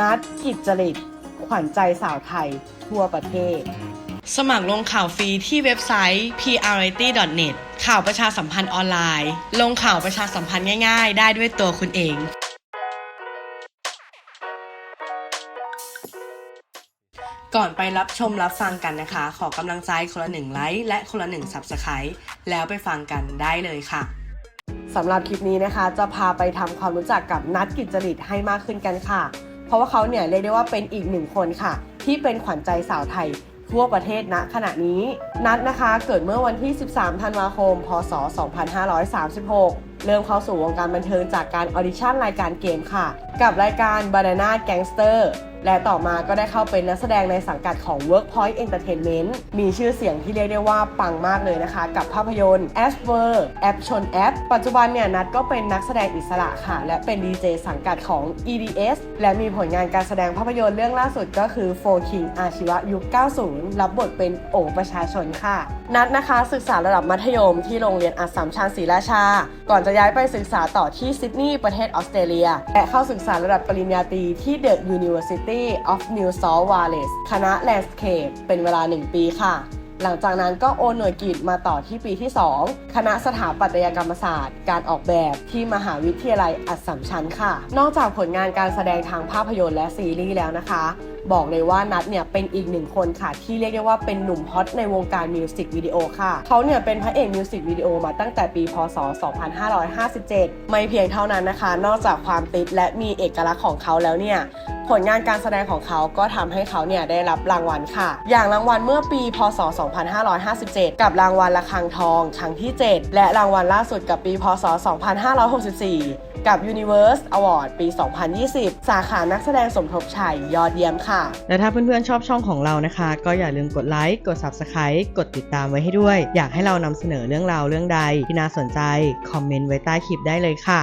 นัดกิจจริต ขวัญใจสาวไทย ทั่วประเทศ สมัครลงข่าวฟรีที่เว็บไซต์ prity.net ข่าวประชาสัมพันธ์ออนไลน์ ลงข่าวประชาสัมพันธ์ง่ายๆ ได้ด้วยตัวคุณเองก่อนไปรับชมรับฟังกันนะคะ ขอกำลังใจคนละหนึ่งไลค์และคนละหนึ่ง Subscribe แล้วไปฟังกันได้เลยค่ะสำหรับคลิปนี้นะคะ จะพาไปทำความรู้จักกับนัดกิจจริตให้มากขึ้นกันค่ะ เพราะว่าเขาเนี่ยเรียกได้ว่าเป็นอีกหนึ่งคนค่ะ ที่เป็นขวัญใจสาวไทยทั่วประเทศณขณะนี้ นัดนะคะ เกิดเมื่อวันที่ 13 ธันวาคม พศ 2536 เริ่มเข้าสู่วงการบันเทิงจากการออดิชั่นรายการเกมค่ะ กับรายการ Banana Gangster และต่อมาก็ได้เข้าเป็นนักแสดงในสังกัดของ Workpoint Entertainment มีชื่อเสียงที่เรียกได้ว่าปังมากเลยนะคะ กับภาพยนตร์ a s p e r แอปชนแอป ปัจจุบันเนี่ยนัดก็เป็นนักแสดงอิสระค่ะ และเป็นดีเจสังกัดของ EDS และมีผลงานการแสดงภาพยนตร์เรื่องล่าสุดก็คือ Four King อาชีวะยุค 90 รับบทเป็นโอประชาชนค่ะ นัดนะคะศึกษาระดับมัธยมที่โรงเรียนอัสสัมชัญศรีราชา ก่อนจะย้ายไปศึกษาต่อที่ซิดนีย์ประเทศออสเตรเลีย และเข้าศึกษาระดับปริญญาตรีที่ The University of New South Wales คณะ Landscape เป็นเวลา 1 ปีค่ะ หลังจากนั้นก็โอนหน่วยกิจมาต่อที่ปีที่ 2 คณะสถาปัตยกรรมศาสตร์ การออกแบบที่มหาวิทยาลัยอัสสัมชัญค่ะ นอกจากผลงานการแสดงทางภาพยนตร์และซีรีส์แล้วนะคะ บอกเลยว่านัทเนี่ยเป็นอีกหนึ่งคนค่ะ ที่เรียกได้ว่าเป็นหนุ่มฮอตในวงการมิวสิกวิดีโอค่ะ เขาเนี่ยเป็นพระเอกมิวสิกวิดีโอมาตั้งแต่ปี พศ 2557 ไม่เพียงเท่านั้นนะคะ นอกจากความติดและมีเอกลักษณ์ของเขาแล้วเนี่ย ผลงานการแสดงของเขาก็ทำให้เขาเนี่ยได้รับรางวัลค่ะ อย่างรางวัลเมื่อปี พศ 2557 กับรางวัลระฆังทองครั้งที่ 7 และรางวัลล่าสุดกับปี พศ 2564 กับ Universe Award ปี 2020 สาขานักแสดงสมทบชายยอดเยี่ยมค่ะ และถ้าเพื่อนๆชอบช่องของเรานะคะ ก็อย่าลืมกดไลค์ กด Subscribe กดติดตามไว้ให้ด้วย อยากให้เรานำเสนอเรื่องราวเรื่องใดที่น่าสนใจ คอมเมนต์ไว้ใต้คลิปได้เลยค่ะ